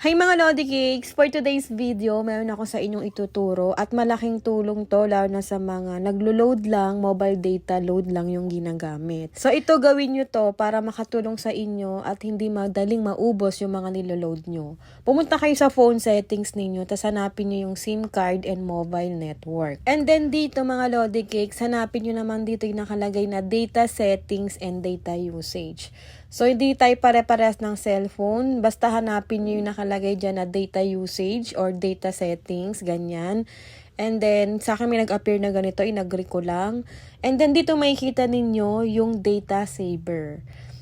Hi mga Lodi Cakes! For today's video, meron ako sa inyong ituturo at malaking tulong to lalo na sa mga naglo-load lang, mobile data load lang yung ginagamit. So ito gawin nyo to para makatulong sa inyo at hindi madaling maubos yung mga niloload nyo. Pumunta kayo sa phone settings ninyo, tapos hanapin nyo yung SIM card and mobile network. And then dito mga Lodi Cakes, hanapin nyo naman dito yung nakalagay na data settings and data usage. So, hindi tayo pare-parehas ng cellphone. Basta hanapin nyo yung nakalagay dyan na data usage or data settings, ganyan. And then, sa akin may nag-appear na ganito, inagri ko lang. And then, dito makikita ninyo yung data saver.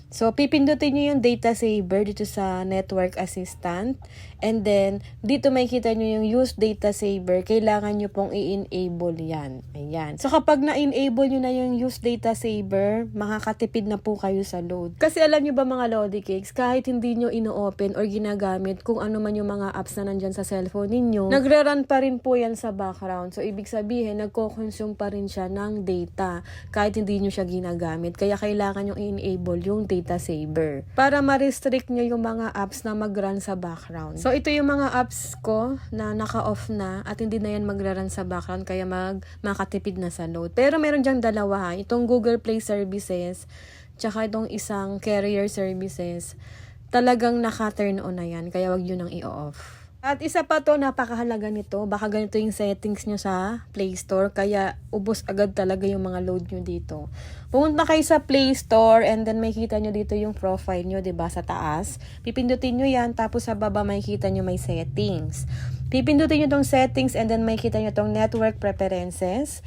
So, pipindutin nyo yung data saver dito sa network assistant. And then, dito makikita nyo yung use data saver. Kailangan nyo pong i-enable yan. Ayan. So, kapag na-enable nyo na yung use data saver, makakatipid na po kayo sa load. Kasi alam nyo ba mga Lodi Cakes, kahit hindi nyo ino-open or ginagamit kung ano man yung mga apps na nandyan sa cellphone ninyo, nagre-run pa rin po yan sa background. So, ibig sabihin, nagko-consume pa rin siya ng data kahit hindi nyo siya ginagamit. Kaya kailangan yung i-enable yung data saver para ma-restrict nyo yung mga apps na mag-run sa background. So, ito yung mga apps ko na naka-off na at hindi na yan mag-run sa background kaya mag makatipid na sa load. Pero meron dyang dalawa. Itong Google Play Services tsaka itong isang carrier services talagang naka-turn on na yan. Kaya wag yun nang i-off. At isa pa to, napakahalaga nito. Baka ganito yung settings nyo sa Play Store. Kaya ubos agad talaga yung mga load nyo dito. Pumunta kayo sa Play Store and then makikita nyo dito yung profile nyo, ba sa taas. Pipindutin nyo yan, tapos sa baba makikita nyo may settings. Pipindutin nyo tong settings and then makikita nyo tong network preferences.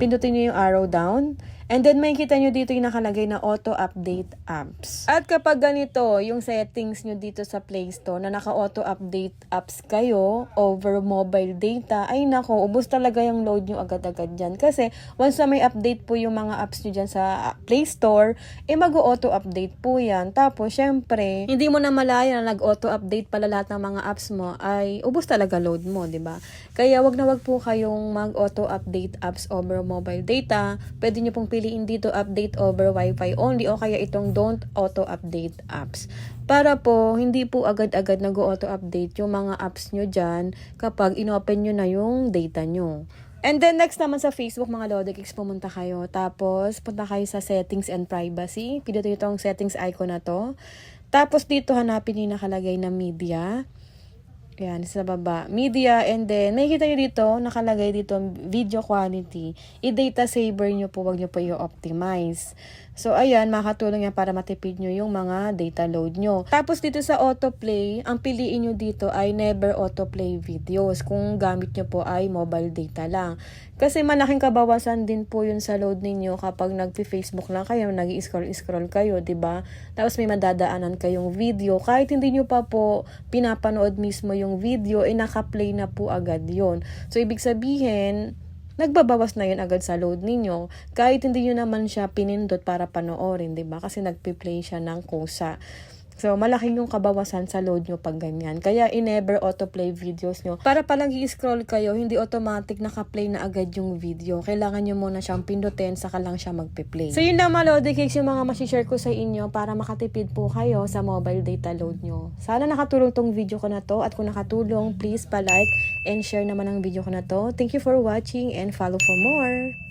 Pindutin nyo yung arrow down. And then makikita nyo dito yung nakalagay na auto-update apps. At kapag ganito, yung settings nyo dito sa Play Store na naka-auto-update apps kayo over mobile data, ay nako, ubos talaga yung load nyo agad-agad dyan. Kasi once na may update po yung mga apps nyo dyan sa Play Store, eh mag-auto-update po yan. Tapos, syempre, hindi mo na malaya na nag-auto-update pala lahat ng mga apps mo, ay ubos talaga load mo, di ba? Kaya wag na wag po kayong mag-auto-update apps over mobile data. Pwede nyo pong piliin dito update over Wi-Fi only o kaya itong don't auto-update apps. Para po, hindi po agad-agad nag-auto-update yung mga apps nyo dyan kapag inopen nyo na yung data nyo. And then next naman sa Facebook mga Lodekicks, pumunta kayo. Tapos punta kayo sa settings and privacy. Pindutin itong settings icon na to. Tapos dito hanapin yung nakalagay na media. Yan, sa baba. Media, and then, makikita nyo dito, nakalagay dito, video quality. I-data saver nyo po, wag nyo po i-optimize. So, ayan, makatulong yan para matipid nyo yung mga data load nyo. Tapos, dito sa autoplay, ang piliin nyo dito ay never autoplay videos kung gamit nyo po ay mobile data lang. Kasi malaking kabawasan din po yun sa load ninyo kapag nagpi-Facebook lang kayo, nag-scroll-scroll kayo, 'di ba? Tapos may madadaanan kayong video. Kahit hindi nyo pa po pinapanood mismo yung video, eh naka-play na po agad yon So, ibig sabihin, nagbabawas na yun agad sa load ninyo. Kahit hindi nyo naman siya pinindot para panoorin, 'di ba? Kasi nagpi-play siya ng kusa. So, malaki yung kabawasan sa load nyo pag ganyan. Kaya, i-never autoplay videos nyo. Para palang i-scroll kayo, hindi automatic naka-play na agad yung video. Kailangan nyo muna siyang pindutin, saka lang siya magpe-play. So, yun lang mga Lodi Cakes, yung mga masishare ko sa inyo para makatipid po kayo sa mobile data load nyo. Sana nakatulong tong video ko na to. At kung nakatulong, please pa-like and share naman ang video ko na to. Thank you for watching and follow for more.